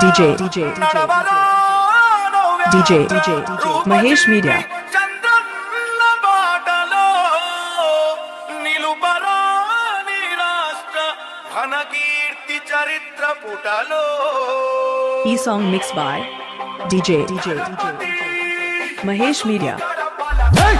DJ DJ DJ DJ Mahesh Media E song mixed by DJ DJ DJ Mahesh Media. Hey!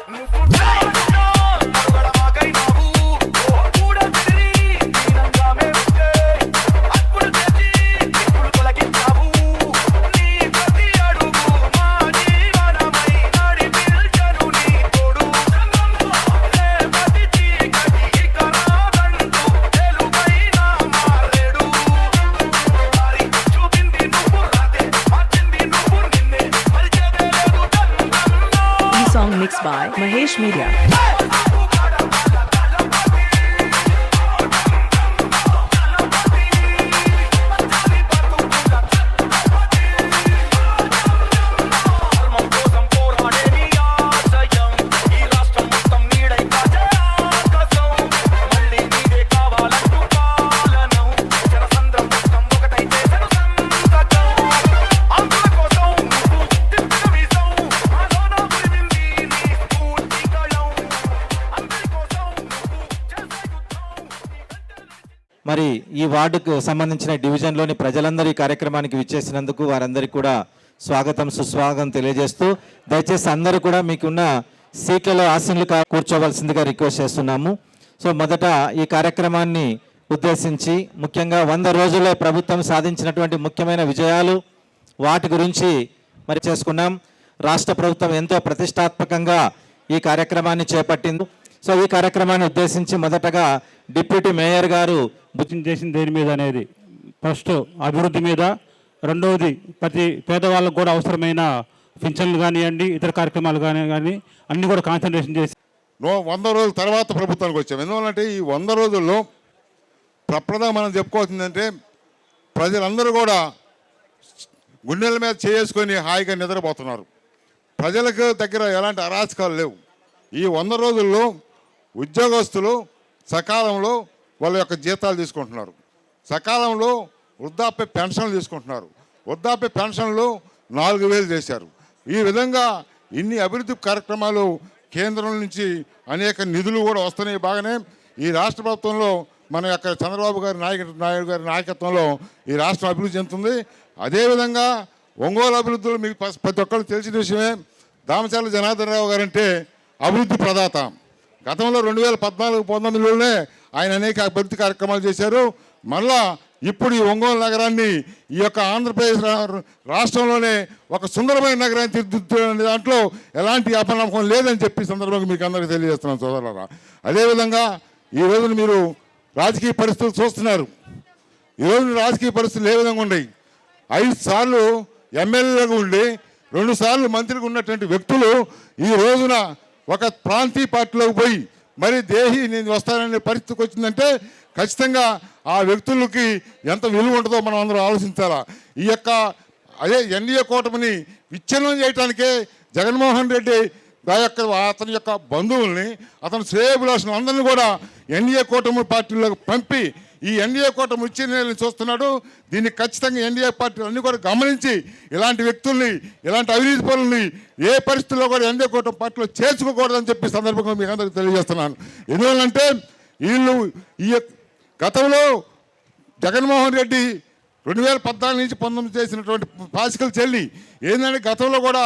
by Mahesh Media వార్డుకు సంబంధించిన డివిజన్లోని ప్రజలందరూ ఈ కార్యక్రమానికి విచ్చేసినందుకు వారందరికీ కూడా స్వాగతం సుస్వాగతం తెలియజేస్తూ దయచేసి అందరూ కూడా మీకున్న సీట్లలో ఆసీనులు కూర్చోవలసిందిగా రిక్వెస్ట్ చేస్తున్నాము. సో మొదట ఈ కార్యక్రమాన్ని ఉద్దేశించి ముఖ్యంగా వంద రోజుల్లో ప్రభుత్వం సాధించినటువంటి ముఖ్యమైన విజయాలు వాటి గురించి మరి చేసుకున్నాం. రాష్ట్ర ప్రభుత్వం ఎంతో ప్రతిష్టాత్మకంగా ఈ కార్యక్రమాన్ని చేపట్టింది. సో ఈ కార్యక్రమాన్ని ఉద్దేశించి మొదటగా డిప్యూటీ మేయర్ గారు బుకింగ్ చేసింది దేని మీద అనేది? ఫస్ట్ అభివృద్ధి మీద రెండవది ప్రతి పేదవాళ్ళకు కూడా అవసరమైన పింఛన్లు కానివ్వండి ఇతర కార్యక్రమాలు కానీ కానీ అన్నీ కూడా కాన్సన్ట్రేషన్ చేసి వంద రోజుల తర్వాత ప్రభుత్వానికి వచ్చాం. ఎందువల్లంటే ఈ వంద రోజుల్లో ప్రప్రదం మనం చెప్పుకోవాల్సిందంటే ప్రజలందరూ కూడా గుండెల మీద చేసుకొని హాయిగా నిద్రపోతున్నారు. ప్రజలకు దగ్గర ఎలాంటి అరాచకాలు లేవు. ఈ వంద రోజుల్లో ఉద్యోగస్తులు సకాలంలో వాళ్ళ యొక్క జీతాలు తీసుకుంటున్నారు. సకాలంలో వృద్ధాప్య పెన్షన్లు తీసుకుంటున్నారు. వృద్ధాప్య పెన్షన్లు నాలుగు వేలు చేశారు. ఈ విధంగా ఇన్ని అభివృద్ధి కార్యక్రమాలు కేంద్రం నుంచి అనేక నిధులు కూడా వస్తున్నాయి బాగానే. ఈ రాష్ట్ర ప్రభుత్వంలో మన యొక్క చంద్రబాబు గారి నాయక నాయుడు గారి నాయకత్వంలో ఈ రాష్ట్రం అభివృద్ధి చెందుతుంది. అదేవిధంగా ఒంగోలు అభివృద్ధిలో మీకు ప్రతి ఒక్కరు తెలిసిన విషయమే. దామచర్ల జనార్దన్ రావు గారంటే అభివృద్ధి ప్రదాత. గతంలో రెండు వేల పద్నాలుగు పంతొమ్మిదిలోనే ఆయన అనేక అభివృద్ధి కార్యక్రమాలు చేశారు. మళ్ళా ఇప్పుడు ఈ ఒంగోలు నగరాన్ని ఈ యొక్క ఆంధ్రప్రదేశ్ రాష్ట్రంలోనే ఒక సుందరమైన నగరాన్ని తీర్చిదిద్దుతున్న దాంట్లో ఎలాంటి అపనమ్మకం లేదని చెప్పి సందర్భంగా మీకు అందరికీ తెలియజేస్తున్నాను సోదరులారా. అదేవిధంగా ఈ రోజున మీరు రాజకీయ పరిస్థితులు చూస్తున్నారు. ఈ రాజకీయ పరిస్థితులు ఏ విధంగా ఉన్నాయి? ఐదు సార్లు ఎమ్మెల్యేలుగా ఉండి రెండు సార్లు మంత్రిగా ఉన్నటువంటి వ్యక్తులు ఈ రోజున ఒక ప్రాంతీయ పార్టీలోకి పోయి మరి దేహి నేను వస్తాననే పరిస్థితికి వచ్చిందంటే ఖచ్చితంగా ఆ వ్యక్తులకి ఎంత విలువ ఉంటుందో మనం అందరం ఆలోచించాలా. ఈ యొక్క అదే ఎన్డీఏ కూటమిని విచ్ఛిన్నం చేయడానికే జగన్మోహన్ రెడ్డి ఆ యొక్క అతని యొక్క బంధువుల్ని అతని శ్రేయభిలాషులు అందరినీ కూడా ఎన్డీఏ కూటమి పార్టీలోకి పంపి ఈ ఎన్డీఏ కూటమి విచ్ఛిన్నం చూస్తున్నాడు. దీన్ని ఖచ్చితంగా ఎన్డీఏ పార్టీలు అన్ని కూడా గమనించి ఇలాంటి వ్యక్తుల్ని ఇలాంటి అవినీతి పనుల్ని ఏ పరిస్థితుల్లో కూడా ఎన్డీఏ కూటమి పార్టీలో చేర్చుకోకూడదని చెప్పి సందర్భంగా మీకు అందరికీ తెలియజేస్తున్నాను. ఎందువల్లంటే వీళ్ళు ఈ గతంలో జగన్మోహన్ రెడ్డి రెండు వేల పద్నాలుగు నుంచి పంతొమ్మిది చేసినటువంటి పాసికల్ చెల్లి ఏంటంటే గతంలో కూడా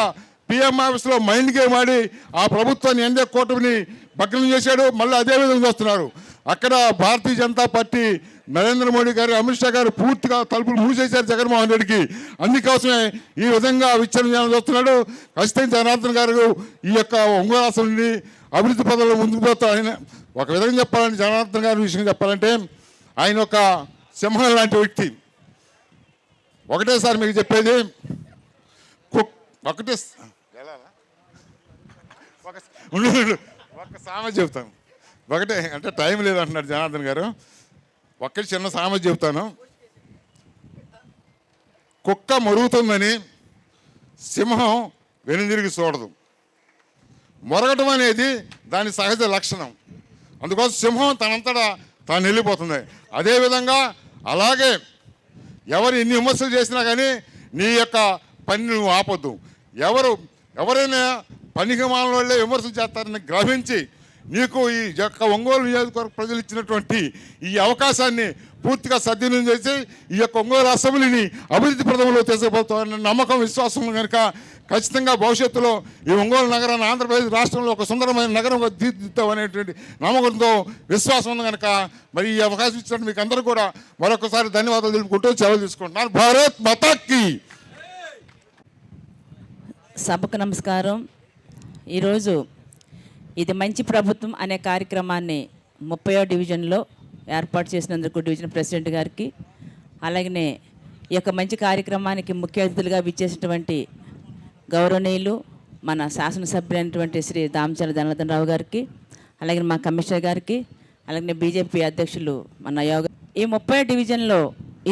పిఎం ఆఫీస్లో మైండ్ గేమ్ ఆడి ఆ ప్రభుత్వాన్ని ఎన్డీఏ కూటమిని భగ్నం చేశాడు. మళ్ళీ అదే విధంగా వస్తున్నారు అక్కడ భారతీయ జనతా పార్టీ నరేంద్ర మోడీ గారు అమిత్ షా గారు పూర్తిగా తలుపులు మూసేశారు జగన్మోహన్ రెడ్డికి. అందుకోసమే ఈ విధంగా విచ్ఛిన్నం చూస్తున్నాడు. ఖచ్చితంగా జనార్దన్ గారు ఈ యొక్క ఒంగోలు అభివృద్ధి పదంలో ముందుకు పోతా ఆయన ఒక విధంగా చెప్పాలంటే జనార్దన్ గారి విషయం చెప్పాలంటే ఆయన ఒక సింహం లాంటి వ్యక్తి. ఒకటేసారి మీకు చెప్పేది కుక్ ఒకటే? ఒక సామెత చెప్తాను. ఒకటే అంటే టైం లేదు అంటున్నారు జనార్దన్ గారు. ఒక్కటి చిన్న సామెత చెప్తాను. కుక్క మరుగుతుందని సింహం వెనుదిరిగి చూడదు. మొరగటం అనేది దాని సహజ లక్షణం. అందుకోసం సింహం తనంతటా తాను వెళ్ళిపోతుంది. అదేవిధంగా అలాగే ఎవరు ఎన్ని విమర్శలు చేసినా కానీ నీ యొక్క పని నువ్వు ఆపొద్దు. ఎవరు ఎవరైనా పనికి మానవాళ్ళే విమర్శలు చేస్తారని గ్రహించి నీకు ఈ యొక్క ఒంగోలు నియోజకవర్గ ప్రజలు ఇచ్చినటువంటి ఈ అవకాశాన్ని పూర్తిగా సద్వినియోగం చేసి ఈ యొక్క ఒంగోలు అసెంబ్లీని అభివృద్ధి ప్రదంలో తీసుకుపోతామన్న నమ్మకం విశ్వాసం కనుక ఖచ్చితంగా భవిష్యత్తులో ఈ ఒంగోలు నగరాన్ని ఆంధ్రప్రదేశ్ రాష్ట్రంలో ఒక సుందరమైన నగరంగా తీర్చిదిద్దాం అనేటువంటి నమ్మకంతో విశ్వాసం ఉంది కనుక మరి ఈ అవకాశం ఇచ్చినట్టు మీకు అందరూ కూడా మరొకసారి ధన్యవాదాలు తెలుపుకుంటూ సెలవు తీసుకుంటున్నాను. భారత్ మతాకి! సభకు నమస్కారం. ఈరోజు ఇది మంచి ప్రభుత్వం అనే కార్యక్రమాన్ని ముప్పయో డివిజన్లో ఏర్పాటు చేసినందుకు డివిజన్ ప్రెసిడెంట్ గారికి అలాగనే ఈ యొక్క మంచి కార్యక్రమానికి ముఖ్య అతిథులుగా విచ్చేసినటువంటి గౌరవనీయులు మన శాసనసభ్యులైనటువంటి శ్రీ దామచల జనార్దన్ రావు గారికి అలాగే మా కమిషనర్ గారికి అలాగే బీజేపీ అధ్యక్షులు మన యోగ ఈ ముప్పై డివిజన్లో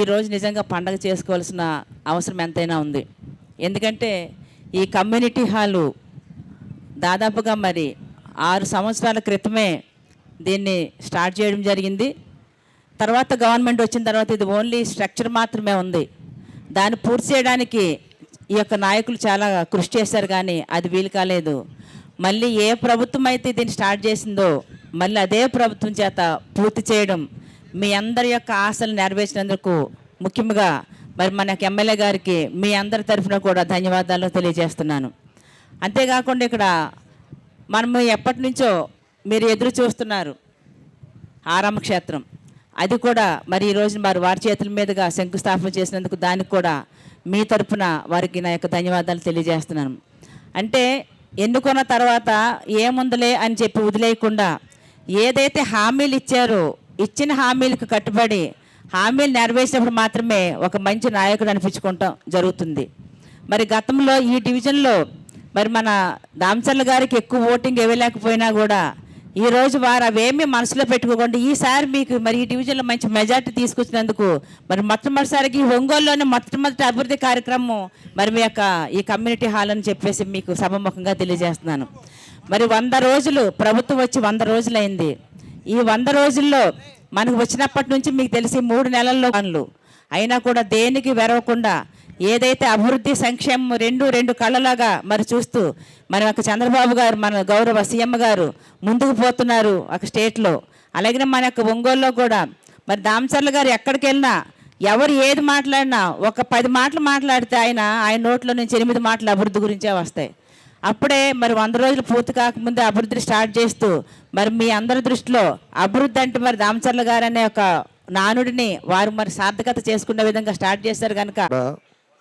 ఈరోజు నిజంగా పండగ చేసుకోవాల్సిన అవసరం ఎంతైనా ఉంది. ఎందుకంటే ఈ కమ్యూనిటీ హాలు దాదాపుగా మరి ఆరు సంవత్సరాల క్రితమే దీన్ని స్టార్ట్ చేయడం జరిగింది. తర్వాత గవర్నమెంట్ వచ్చిన తర్వాత ఇది ఓన్లీ స్ట్రక్చర్ మాత్రమే ఉంది. దాన్ని పూర్తి చేయడానికి ఈ యొక్క నాయకులు చాలా కృషి చేశారు కానీ అది వీలు కాలేదు. మళ్ళీ ఏ ప్రభుత్వం అయితే దీన్ని స్టార్ట్ చేసిందో మళ్ళీ అదే ప్రభుత్వం చేత పూర్తి చేయడం మీ అందరి యొక్క ఆశలు నెరవేర్చినందుకు ముఖ్యంగా మరి మన ఎమ్మెల్యే గారికి మీ అందరి తరఫున కూడా ధన్యవాదాలు తెలియజేస్తున్నాను. అంతేకాకుండా ఇక్కడ మనము ఎప్పటి నుంచో మీరు ఎదురు చూస్తున్నారు ఆరామ క్షేత్రం అది కూడా మరి ఈరోజు వారు మరి వారి చేతుల మీదుగా శంకుస్థాపన చేసినందుకు దానికి కూడా మీ తరపున వారికి నా యొక్క ధన్యవాదాలు తెలియజేస్తున్నాను. అంటే ఎన్నుకున్న తర్వాత ఏముందలే అని చెప్పి వదిలేయకుండా ఏదైతే హామీలు ఇచ్చారో ఇచ్చిన హామీలకు కట్టుబడి హామీలు నెరవేర్చినప్పుడు మాత్రమే ఒక మంచి నాయకుడు అనిపించుకుంటాం జరుగుతుంది. మరి గతంలో ఈ డివిజన్లో మరి మన దామచర్ల గారికి ఎక్కువ ఓటింగ్ ఇవ్వలేకపోయినా కూడా ఈ రోజు వారు అవేమీ మనసులో పెట్టుకోకుండా ఈసారి మీకు మరి ఈ డివిజన్లో మంచి మెజార్టీ తీసుకొచ్చినందుకు మరి మొట్టమొదటిసారికి ఒంగోలులోనే మొట్టమొదటి అభివృద్ధి కార్యక్రమం మరి మీ యొక్క ఈ కమ్యూనిటీ హాల్ అని చెప్పేసి మీకు సభముఖంగా తెలియజేస్తున్నాను. మరి వంద రోజులు ప్రభుత్వం వచ్చి వంద రోజులైంది. ఈ వంద రోజుల్లో మనకు వచ్చినప్పటి నుంచి మీకు తెలిసి మూడు నెలల్లో పనులు. అయినా కూడా దేనికి వెరవకుండా ఏదైతే అభివృద్ధి సంక్షేమం రెండు రెండు కళ్ళలాగా మరి చూస్తూ మన యొక్క చంద్రబాబు గారు మన గౌరవ సీఎం గారు ముందుకు పోతున్నారు ఒక స్టేట్లో. అలాగే మన యొక్క ఒంగోలులో కూడా. మరి దామచర్ల గారు ఎక్కడికి వెళ్ళినా ఎవరు ఏది మాట్లాడినా ఒక పది మాటలు మాట్లాడితే ఆయన ఆయన నోట్లో నుంచి ఎనిమిది మాటలు అభివృద్ధి గురించే వస్తాయి. అప్పుడే మరి వంద రోజులు పూర్తి కాకముందే అభివృద్ధిని స్టార్ట్ చేస్తూ మరి మీ అందరి దృష్టిలో అభివృద్ధి అంటే మరి దామచర్ల గారు అనే ఒక నానుడిని వారు మరి సార్థకత చేసుకునే విధంగా స్టార్ట్ చేశారు కనుక.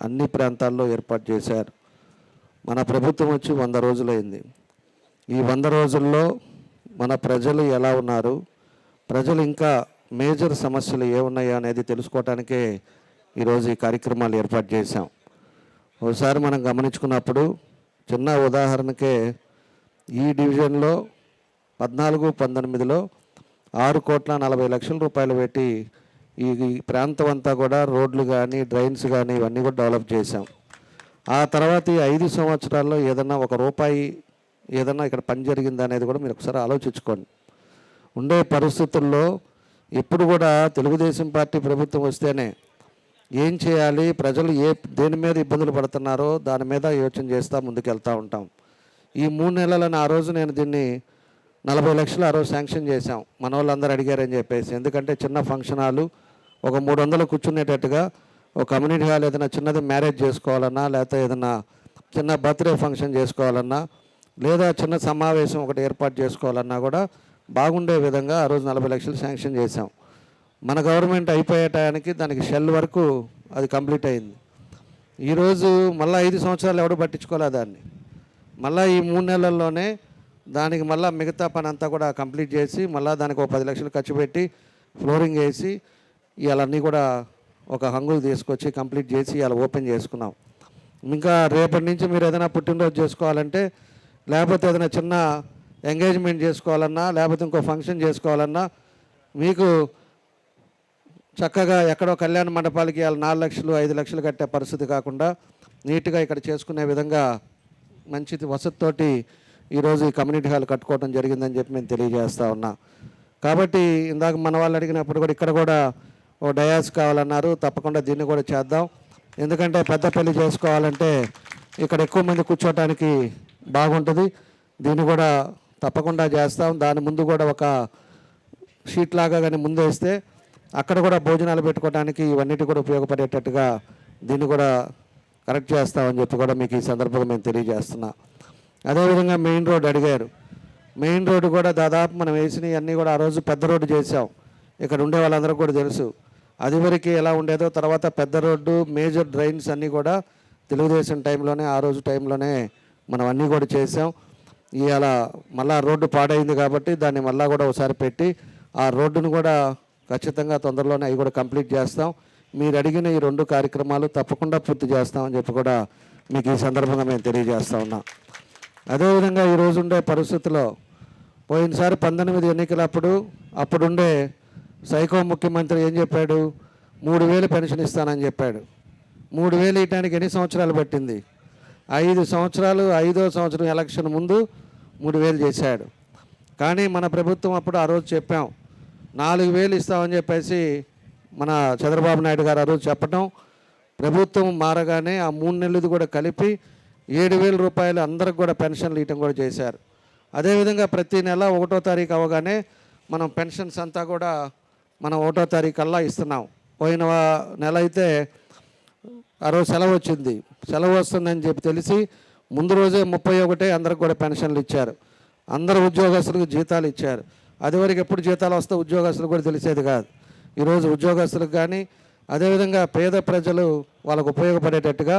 అన్ని ప్రాంతాల్లో ఏర్పాటు చేశారు. మన ప్రభుత్వం వచ్చి వంద రోజులైంది. ఈ వంద రోజుల్లో మన ప్రజలు ఎలా ఉన్నారు? ప్రజలు ఇంకా మేజర్ సమస్యలు ఏమున్నాయో అనేది తెలుసుకోవటానికే ఈరోజు ఈ కార్యక్రమాలు ఏర్పాటు చేశాం. ఒకసారి మనం గమనించుకున్నప్పుడు చిన్న ఉదాహరణకే ఈ డివిజన్లో పద్నాలుగు పంతొమ్మిదిలో ఆరు కోట్ల నలభై లక్షల రూపాయలు పెట్టి ఈ ప్రాంతం అంతా కూడా రోడ్లు కానీ డ్రైన్స్ కానీ ఇవన్నీ కూడా డెవలప్ చేశాం. ఆ తర్వాత ఈ ఐదు సంవత్సరాల్లో ఏదన్నా ఒక రూపాయి ఏదన్నా ఇక్కడ పని జరిగిందా అనేది కూడా మీరు ఒకసారి ఆలోచించుకోండి. ఉండే పరిస్థితుల్లో ఎప్పుడు కూడా తెలుగుదేశం పార్టీ ప్రభుత్వం వస్తేనే ఏం చేయాలి ప్రజలు ఏ దేని మీద ఇబ్బందులు పడుతున్నారో దాని మీద యోచన చేస్తూ ముందుకెళ్తూ ఉంటాం. ఈ మూడు నెలలను ఆ రోజు నేను దీన్ని నలభై లక్షలు ఆ రోజు శాంక్షన్ చేశాం. మన వాళ్ళందరూ అడిగారని చెప్పేసి. ఎందుకంటే చిన్న ఫంక్షన్ హాలు ఒక మూడు వందలు కూర్చునేటట్టుగా ఒక కమ్యూనిటీ హాల్ ఏదైనా చిన్నది మ్యారేజ్ చేసుకోవాలన్నా లేకపోతే ఏదైనా చిన్న బర్త్డే ఫంక్షన్ చేసుకోవాలన్నా లేదా చిన్న సమావేశం ఒకటి ఏర్పాటు చేసుకోవాలన్నా కూడా బాగుండే విధంగా ఆ రోజు నలభై లక్షలు శాంక్షన్ చేశాం. మన గవర్నమెంట్ అయిపోయే టయానికి దానికి షెల్ వరకు అది కంప్లీట్ అయింది. ఈరోజు మళ్ళీ ఐదు సంవత్సరాలు ఎవడు పట్టించుకోలే దాన్ని. మళ్ళీ ఈ మూడు నెలల్లోనే దానికి మళ్ళీ మిగతా పని అంతా కూడా కంప్లీట్ చేసి మళ్ళీ దానికి ఒక పది లక్షలు ఖర్చు పెట్టి ఫ్లోరింగ్ వేసి ఇవన్నీ కూడా ఒక హంగులు తీసుకొచ్చి కంప్లీట్ చేసి ఇలా ఓపెన్ చేసుకున్నాం. ఇంకా రేపటి నుంచి మీరు ఏదైనా పుట్టినరోజు చేసుకోవాలంటే లేకపోతే ఏదైనా చిన్న ఎంగేజ్మెంట్ చేసుకోవాలన్నా లేకపోతే ఇంకో ఫంక్షన్ చేసుకోవాలన్నా మీకు చక్కగా ఎక్కడో కళ్యాణ మండపాలకి వాళ్ళు నాలుగు లక్షలు ఐదు లక్షలు కట్టే పరిస్థితి కాకుండా నీట్గా ఇక్కడ చేసుకునే విధంగా మంచి వసతితోటి ఈరోజు ఈ కమ్యూనిటీ హాల్ కట్టుకోవడం జరిగిందని చెప్పి మేము తెలియజేస్తా ఉన్నా. కాబట్టి ఇందాక మన వాళ్ళు అడిగినప్పుడు కూడా ఇక్కడ కూడా ఓ డయాస్ కావాలన్నారు తప్పకుండా దీన్ని కూడా చేద్దాం. ఎందుకంటే పెద్ద పెళ్ళి చేసుకోవాలంటే ఇక్కడ ఎక్కువ మంది కూర్చోటానికి బాగుంటుంది. దీన్ని కూడా తప్పకుండా చేస్తాం. దాని ముందు కూడా ఒక షీట్ లాగా కానీ ముందేస్తే అక్కడ కూడా భోజనాలు పెట్టుకోవడానికి ఇవన్నిటి కూడా ఉపయోగపడేటట్టుగా దీన్ని కూడా కరెక్ట్ చేస్తామని చెప్పి కూడా మీకు ఈ సందర్భంగా మేము తెలియజేస్తున్నా. అదేవిధంగా మెయిన్ రోడ్ అడిగారు. మెయిన్ రోడ్డు కూడా దాదాపు మనం వేసినవి అన్నీ కూడా ఆ రోజు పెద్ద రోడ్డు చేసాం ఇక్కడ ఉండే వాళ్ళందరికీ కూడా తెలుసు. అది వరకు ఎలా ఉండేదో తర్వాత పెద్ద రోడ్డు మేజర్ డ్రైన్స్ అన్నీ కూడా తెలుగుదేశం టైంలోనే ఆ రోజు టైంలోనే మనం అన్నీ కూడా చేసాం. ఇవాళ మళ్ళా రోడ్డు పాడైంది కాబట్టి దాన్ని మళ్ళా కూడా ఒకసారి పెట్టి ఆ రోడ్డును కూడా ఖచ్చితంగా తొందరలోనే అవి కూడా కంప్లీట్ చేస్తాం. మీరు అడిగిన ఈ రెండు కార్యక్రమాలు తప్పకుండా పూర్తి చేస్తామని చెప్పి కూడా మీకు ఈ సందర్భంగా మేము తెలియజేస్తా ఉన్నాం. అదేవిధంగా ఈరోజు ఉండే పరిస్థితుల్లో పోయినసారి పంతొమ్మిది ఎన్నికలప్పుడు అప్పుడుండే సైకో ముఖ్యమంత్రి ఏం చెప్పాడు? మూడు వేలు పెన్షన్ ఇస్తానని చెప్పాడు. మూడు వేలు ఇవ్వడానికి ఎన్ని సంవత్సరాలు పట్టింది? ఐదు సంవత్సరాలు ఐదో సంవత్సరం ఎలక్షన్ ముందు మూడు వేలు చేశాడు. కానీ మన ప్రభుత్వం అప్పుడు ఆ రోజు చెప్పాం. నాలుగు వేలు ఇస్తామని చెప్పేసి మన చంద్రబాబు నాయుడు గారు ఆ రోజు చెప్పటం. ప్రభుత్వం మారగానే ఆ మూడు నెలలది కూడా కలిపి ఏడు వేల రూపాయలు అందరికి కూడా పెన్షన్లు ఇవ్వటం కూడా చేశారు. అదేవిధంగా ప్రతి నెల ఒకటో తారీఖు అవగానే మనం పెన్షన్స్ అంతా కూడా మనం ఒకటో తారీఖు కల్లా ఇస్తున్నాం. పోయిన నెల అయితే ఆ రోజు సెలవు వచ్చింది. సెలవు వస్తుందని చెప్పి తెలిసి ముందు రోజే ముప్పై ఒకటే అందరికి కూడా పెన్షన్లు ఇచ్చారు. అందరు ఉద్యోగస్తులకు జీతాలు ఇచ్చారు. అదివరకు ఎప్పుడు జీతాలు వస్తే ఉద్యోగస్తులకు కూడా తెలిసేది కాదు. ఈరోజు ఉద్యోగస్తులకు కానీ అదేవిధంగా పేద ప్రజలు వాళ్ళకు ఉపయోగపడేటట్టుగా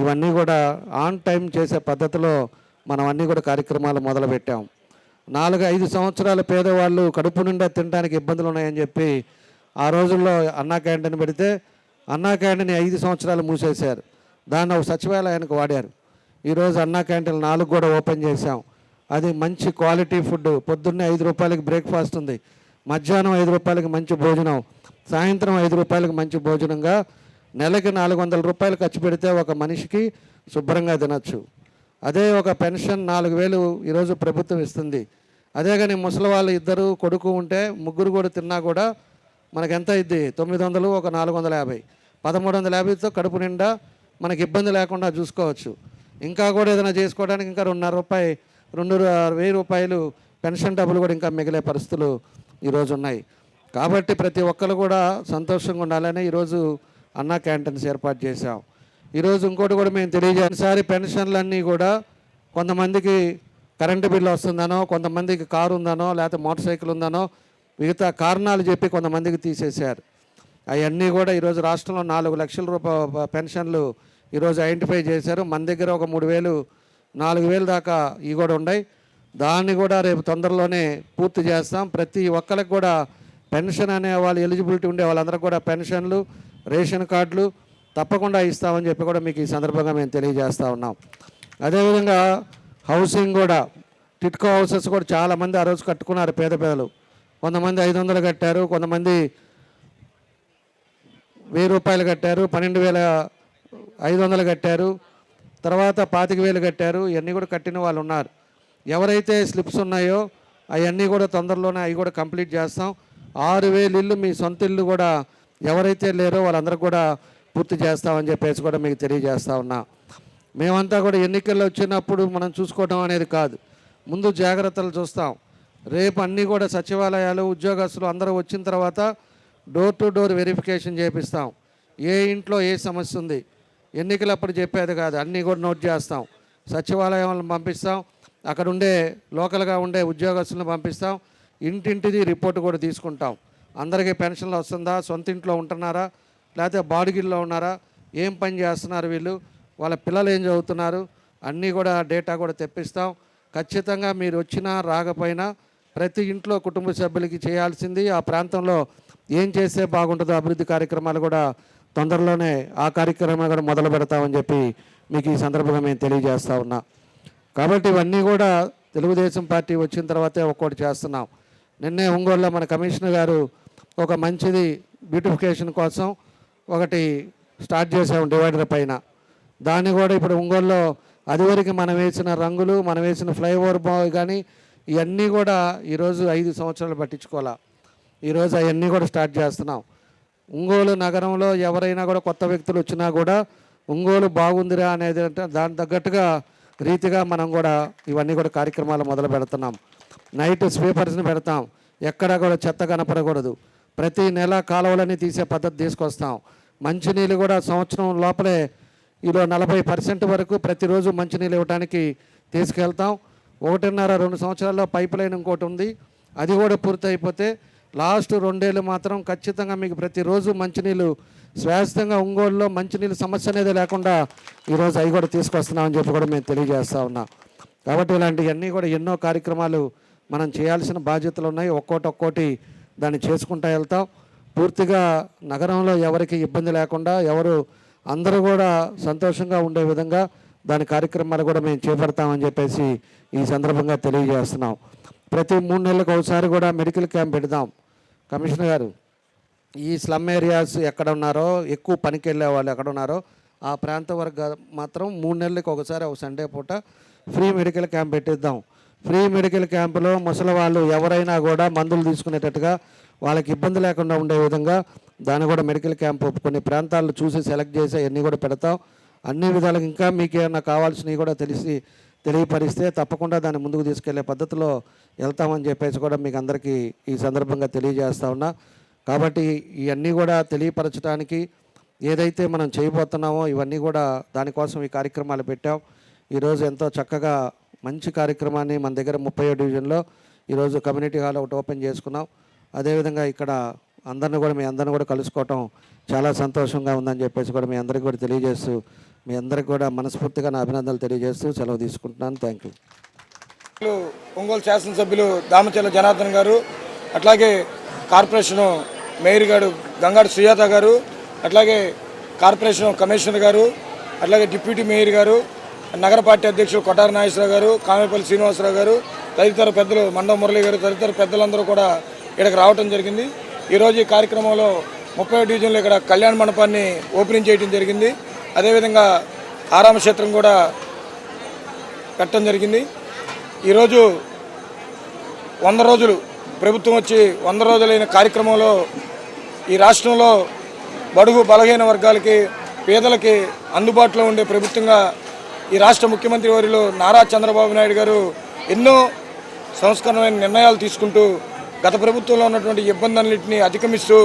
ఇవన్నీ కూడా ఆన్ టైం చేసే పద్ధతిలో మనం అన్నీ కూడా కార్యక్రమాలు మొదలుపెట్టాం. నాలుగు ఐదు సంవత్సరాల పేదవాళ్ళు కడుపు నిండా తినడానికి ఇబ్బందులు ఉన్నాయని చెప్పి ఆ రోజుల్లో అన్నా క్యాంటీన్ పెడితే అన్నా క్యాంటీన్ ఐదు సంవత్సరాలు మూసేశారు. దాన్ని ఒక సచివాలయానికి వాడారు. ఈరోజు అన్నా క్యాంటీన్ నాలుగు కూడా ఓపెన్ చేశాం. అది మంచి క్వాలిటీ ఫుడ్. పొద్దున్నే ఐదు రూపాయలకి బ్రేక్ఫాస్ట్ ఉంది. మధ్యాహ్నం ఐదు రూపాయలకి మంచి భోజనం. సాయంత్రం ఐదు రూపాయలకి మంచి భోజనంగా నెలకి నాలుగు వందల రూపాయలు ఖర్చు పెడితే ఒక మనిషికి శుభ్రంగా తినచ్చు. అదే ఒక పెన్షన్ నాలుగు వేలు ఈరోజు ప్రభుత్వం ఇస్తుంది. అదే కానీ ముసలి వాళ్ళు ఇద్దరు కొడుకు ఉంటే ముగ్గురు కూడా తిన్నా కూడా మనకు ఎంత ఇద్ది తొమ్మిది వందలు ఒక నాలుగు వందల యాభై. పదమూడు వందల యాభైతో కడుపు నిండా మనకి ఇబ్బంది లేకుండా చూసుకోవచ్చు. ఇంకా కూడా ఏదైనా చేసుకోవడానికి ఇంకా రెండున్నర రూపాయి రెండు వెయ్యి రూపాయలు పెన్షన్ డబ్బులు కూడా ఇంకా మిగిలే పరిస్థితులు ఈరోజు ఉన్నాయి. కాబట్టి ప్రతి ఒక్కరు కూడా సంతోషంగా ఉండాలని ఈరోజు అన్నా క్యాంటీన్స్ ఏర్పాటు చేశాం. ఈరోజు ఇంకోటి కూడా మేము తెలియజేసారి పెన్షన్లన్నీ కూడా కొంతమందికి కరెంటు బిల్లు వస్తుందనో కొంతమందికి కారు ఉందనో లేకపోతే మోటార్ సైకిల్ ఉందనో మిగతా కారణాలు చెప్పి కొంతమందికి తీసేశారు. అవన్నీ కూడా ఈరోజు రాష్ట్రంలో నాలుగు లక్షల రూపాయ పెన్షన్లు ఈరోజు ఐడెంటిఫై చేశారు. మన దగ్గర ఒక మూడు వేలు నాలుగు వేలు దాకా ఇవి కూడా ఉన్నాయి. దాన్ని కూడా రేపు తొందరలోనే పూర్తి చేస్తాం. ప్రతి ఒక్కరికి కూడా పెన్షన్ అనే వాళ్ళు ఎలిజిబిలిటీ ఉండే వాళ్ళందరికీ కూడా పెన్షన్లు రేషన్ కార్డులు తప్పకుండా ఇస్తామని చెప్పి కూడా మీకు ఈ సందర్భంగా మేము తెలియజేస్తా ఉన్నాం. అదేవిధంగా హౌసింగ్ కూడా టిట్కో హౌసెస్ కూడా చాలామంది ఆ రోజు కట్టుకున్నారు పేద పేదలు. కొంతమంది ఐదు వందలు కట్టారు కొంతమంది వెయ్యి రూపాయలు కట్టారు పన్నెండు వేల ఐదు వందలు కట్టారు. తర్వాత పాతిక వేలు కట్టారు ఇవన్నీ కూడా కట్టిన వాళ్ళు ఉన్నారు. ఎవరైతే స్లిప్స్ ఉన్నాయో అవన్నీ కూడా తొందరలోనే అవి కూడా కంప్లీట్ చేస్తాం. ఆరు వేలు ఇల్లు మీ సొంత ఇల్లు కూడా ఎవరైతే లేరో వాళ్ళందరికీ కూడా పూర్తి చేస్తామని చెప్పేసి కూడా మీకు తెలియజేస్తా ఉన్నా. మేమంతా కూడా ఎన్నికల్లో వచ్చినప్పుడు మనం చూసుకోవడం అనేది కాదు. ముందు జాగ్రత్తలు చూస్తాం. రేపు అన్నీ కూడా సచివాలయాలు ఉద్యోగస్తులు అందరూ వచ్చిన తర్వాత డోర్ టు డోర్ వెరిఫికేషన్ చేపిస్తాం. ఏ ఇంట్లో ఏ సమస్య ఉంది? ఎన్నికలప్పుడు చెప్పేది కాదు. అన్నీ కూడా నోట్ చేస్తాం. సచివాలయాలను పంపిస్తాం. అక్కడ ఉండే లోకల్గా ఉండే ఉద్యోగస్తులను పంపిస్తాం. ఇంటింటిది రిపోర్ట్ కూడా తీసుకుంటాం. అందరికీ పెన్షన్లు వస్తుందా? సొంత ఇంట్లో ఉంటున్నారా? లేకపోతే బాడిగిల్లో ఉన్నారా? ఏం పని చేస్తున్నారు వీళ్ళు? వాళ్ళ పిల్లలు ఏం చదువుతున్నారు? అన్నీ కూడా డేటా కూడా తెప్పిస్తాం. ఖచ్చితంగా మీరు వచ్చినా రాకపోయినా ప్రతి ఇంట్లో కుటుంబ సభ్యులకి చేయాల్సింది ఆ ప్రాంతంలో ఏం చేస్తే బాగుంటుందో అభివృద్ధి కార్యక్రమాలు కూడా తొందరలోనే ఆ కార్యక్రమాలు కూడా మొదలు పెడతామని చెప్పి మీకు ఈ సందర్భంగా మేము తెలియజేస్తా ఉన్నా. కాబట్టి ఇవన్నీ కూడా తెలుగుదేశం పార్టీ వచ్చిన తర్వాతే ఒక్కోటి చేస్తున్నాం. నిన్నే ఒంగోలులో మన కమిషనర్ గారు ఒక మంచిది బ్యూటిఫికేషన్ కోసం ఒకటి స్టార్ట్ చేసాము డివైడర్ పైన. దాన్ని కూడా ఇప్పుడు ఒంగోలులో అదివరకు మనం వేసిన రంగులు మనం వేసిన ఫ్లైఓవర్ బాయ్ కానీ ఇవన్నీ కూడా ఈరోజు ఐదు సంవత్సరాలు పట్టించుకోవాలా. ఈరోజు అవన్నీ కూడా స్టార్ట్ చేస్తున్నాం. ఒంగోలు నగరంలో ఎవరైనా కూడా కొత్త వ్యక్తులు వచ్చినా కూడా ఒంగోలు బాగుందిరా అనేది అంటే దాని తగ్గట్టుగా రీతిగా మనం కూడా ఇవన్నీ కూడా కార్యక్రమాలు మొదలు పెడుతున్నాం. నైట్ స్వీపర్స్ని పెడతాం. ఎక్కడా కూడా చెత్త కనపడకూడదు. ప్రతి నెల కాలువలన్నీ తీసే పద్ధతి తీసుకొస్తాం. మంచినీళ్ళు కూడా సంవత్సరం లోపలే ఈలో నలభై పర్సెంట్ వరకు ప్రతిరోజు మంచినీళ్ళు ఇవ్వడానికి తీసుకెళ్తాం. ఒకటిన్నర రెండు సంవత్సరాల్లో పైప్ లైన్ ఇంకోటి ఉంది. అది కూడా పూర్తయిపోతే లాస్ట్ రెండేళ్ళు మాత్రం ఖచ్చితంగా మీకు ప్రతిరోజు మంచినీళ్ళు శ్వాసంగా ఒంగోలులో మంచినీళ్ళు సమస్య అనేది లేకుండా ఈరోజు అవి కూడా తీసుకొస్తున్నామని చెప్పి కూడా మేము తెలియజేస్తా ఉన్నాం. కాబట్టి ఇలాంటివన్నీ కూడా ఎన్నో కార్యక్రమాలు మనం చేయాల్సిన బాధ్యతలు ఉన్నాయి. ఒక్కోటి ఒక్కోటి దాన్ని చేసుకుంటూ వెళ్తాం. పూర్తిగా నగరంలో ఎవరికి ఇబ్బంది లేకుండా ఎవరు అందరూ కూడా సంతోషంగా ఉండే విధంగా దాని కార్యక్రమాలు కూడా మేము చేపడతామని చెప్పేసి ఈ సందర్భంగా తెలియజేస్తున్నాం. ప్రతి మూడు నెలలకు ఒకసారి కూడా మెడికల్ క్యాంప్ పెడదాం. కమిషనర్ గారు ఈ స్లమ్ ఏరియాస్ ఎక్కడ ఉన్నారో ఎక్కువ పనికి వెళ్ళే వాళ్ళు ఎక్కడ ఉన్నారో ఆ ప్రాంత వర్గ మాత్రం మూడు నెలలకు ఒకసారి ఒక సండే పూట ఫ్రీ మెడికల్ క్యాంప్ పెట్టిద్దాం. ఫ్రీ మెడికల్ క్యాంపులో ముసలి వాళ్ళు ఎవరైనా కూడా మందులు తీసుకునేటట్టుగా వాళ్ళకి ఇబ్బంది లేకుండా ఉండే విధంగా దాన్ని కూడా మెడికల్ క్యాంప్ కొన్ని ప్రాంతాల్లో చూసి సెలెక్ట్ చేసి అవన్నీ కూడా పెడతాం. అన్ని విధాలుగా ఇంకా మీకు ఏమైనా కావాల్సినవి కూడా తెలిసి తెలియపరిస్తే తప్పకుండా దాన్ని ముందుకు తీసుకెళ్ళే పద్ధతిలో వెళ్తామని చెప్పేసి కూడా మీకు అందరికీ ఈ సందర్భంగా తెలియజేస్తా ఉన్నా. కాబట్టి ఇవన్నీ కూడా తెలియపరచడానికి ఏదైతే మనం చేయబోతున్నామో ఇవన్నీ కూడా దానికోసం ఈ కార్యక్రమాలు పెట్టాం. ఈరోజు ఎంతో చక్కగా మంచి కార్యక్రమాన్ని మన దగ్గర ముప్పై డివిజన్లో ఈరోజు కమ్యూనిటీ హాల్ ఒకటి ఓపెన్ చేసుకున్నాం. అదేవిధంగా ఇక్కడ అందరిని కూడా మీ అందరిని కూడా కలుసుకోవటం చాలా సంతోషంగా ఉందని చెప్పేసి కూడా మీ అందరికీ కూడా తెలియజేస్తూ మీ అందరికి కూడా మనస్ఫూర్తిగా నా అభినందనలు తెలియజేస్తూ సెలవు తీసుకుంటున్నాను. Thank you. ఒంగోలు శాసనసభ్యులు దామచల్ల జనార్దన్ గారు అట్లాగే కార్పొరేషను మేయర్ గారు గంగాడు సుజాత గారు అట్లాగే కార్పొరేషన్ కమిషనర్ గారు అట్లాగే డిప్యూటీ మేయర్ గారు నగర పార్టీ అధ్యక్షులు కొట్టారి నాగేశ్వరరావు గారు కామేపల్లి శ్రీనివాసరావు గారు తదితర పెద్దలు మండవ మురళి గారు తదితర పెద్దలందరూ కూడా ఇక్కడికి రావడం జరిగింది. ఈరోజు ఈ కార్యక్రమంలో ముప్పై డివిజన్లో ఇక్కడ కళ్యాణ మండపాన్ని ఓపెనింగ్ చేయడం జరిగింది. అదేవిధంగా ఆరామక్షేత్రం కూడా కట్టడం జరిగింది. ఈరోజు వంద రోజులు ప్రభుత్వం వచ్చి వంద రోజులైన కార్యక్రమంలో ఈ రాష్ట్రంలో బడుగు బలహీన వర్గాలకి పేదలకి అందుబాటులో ఉండే ప్రభుత్వంగా ఈ రాష్ట్ర ముఖ్యమంత్రి వారిలో నారా చంద్రబాబు నాయుడు గారు ఎన్నో సంస్కరణమైన నిర్ణయాలు తీసుకుంటూ గత ప్రభుత్వంలో ఉన్నటువంటి ఇబ్బందులన్నింటినీ అధిగమిస్తూ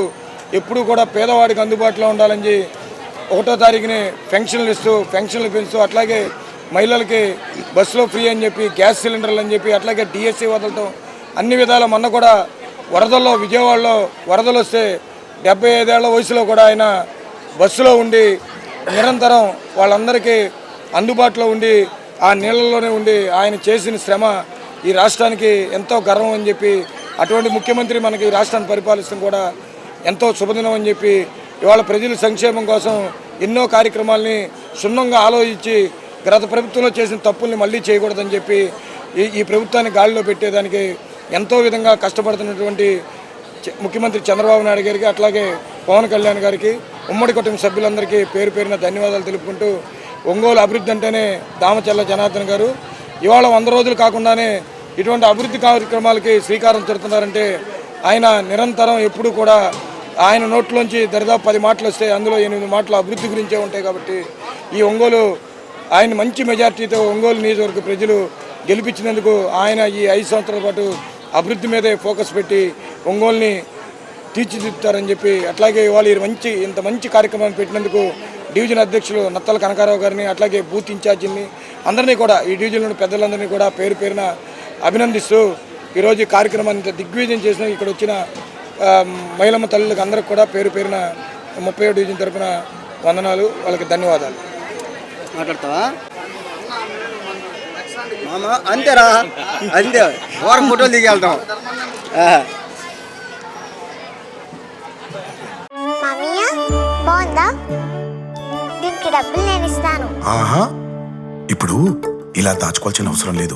ఎప్పుడూ కూడా పేదవాడికి అందుబాటులో ఉండాలని ఒకటో తారీఖుని పెన్షన్లు ఇస్తూ పెన్షన్లు పెంచుతూ అట్లాగే మహిళలకి బస్సులో ఫ్రీ అని చెప్పి గ్యాస్ సిలిండర్లు అని చెప్పి అట్లాగే డిఎస్సీ వదలటం అన్ని విధాల మొన్న కూడా వరదల్లో విజయవాడలో వరదలు వస్తే డెబ్బై ఐదేళ్ళ వయసులో కూడా ఆయన బస్సులో ఉండి నిరంతరం వాళ్ళందరికీ అందుబాటులో ఉండి ఆ నీళ్ళలోనే ఉండి ఆయన చేసిన శ్రమ ఈ రాష్ట్రానికి ఎంతో గర్వం అని చెప్పి అటువంటి ముఖ్యమంత్రి మనకి రాష్ట్రాన్ని పరిపాలిస్తాం కూడా ఎంతో శుభదినం అని చెప్పి ఇవాళ ప్రజల సంక్షేమం కోసం ఎన్నో కార్యక్రమాల్ని క్షుణ్ణంగా ఆలోచించి గత ప్రభుత్వంలో చేసిన తప్పుల్ని మళ్ళీ చేయకూడదని చెప్పి ఈ ఈ ప్రభుత్వాన్ని గాలిలో పెట్టేదానికి ఎంతో విధంగా కష్టపడుతున్నటువంటి చ- ముఖ్యమంత్రి చంద్రబాబు నాయుడు గారికి అట్లాగే పవన్ కళ్యాణ్ గారికి ఉమ్మడి కుటుంబ సభ్యులందరికీ పేరు పేరున ధన్యవాదాలు తెలుపుకుంటూ ఒంగోలు అభివృద్ధి అంటేనే దామచల్ల జనార్దన్ గారు. ఇవాళ వంద రోజులు కాకుండానే ఇటువంటి అభివృద్ధి కార్యక్రమాలకి శ్రీకారం చుడుతున్నారంటే ఆయన నిరంతరం ఎప్పుడు కూడా ఆయన నోట్లోంచి దరిదాపు పది మాటలు వస్తే అందులో ఎనిమిది మాటలు అభివృద్ధి గురించే ఉంటాయి కాబట్టి ఈ ఒంగోలు ఆయన మంచి మెజార్టీతో ఒంగోలు నియోజకవర్గ ప్రజలు గెలిపించినందుకు ఆయన ఈ ఐదు సంవత్సరాల పాటు అభివృద్ధి మీదే ఫోకస్ పెట్టి ఒంగోలుని తీర్చిదిద్దుతారని చెప్పి అట్లాగే ఇవాళ ఈ మంచి ఇంత మంచి కార్యక్రమాన్ని పెట్టినందుకు డివిజన్ అధ్యక్షులు నత్తల కనకారావు గారిని అట్లాగే బూత్ ఇన్ఛార్జిని అందరినీ కూడా ఈ డివిజన్లోని పెద్దలందరినీ కూడా పేరు పేరున అభినందిస్తూ ఈరోజు ఈ కార్యక్రమాన్ని దిగ్విజయం చేసిన ఇక్కడ వచ్చిన మహిళమ్మ తల్లులకు అందరికి కూడా పేరు పేరున ముప్పై డివిజన్ తరపున వందనాలు. వాళ్ళకి ధన్యవాదాలు. మాట్లాడతావా? మామ అంతేరా? అంతే. ఓర ఫోటోలు దిగి వెళ్తాం ఆ. మామయ్య బాగుందా? దీనికి డబ్బులు నేను ఇస్తాను. ఆహా ఇప్పుడు ఇలా దాచుకోవాల్సిన అవసరం లేదు.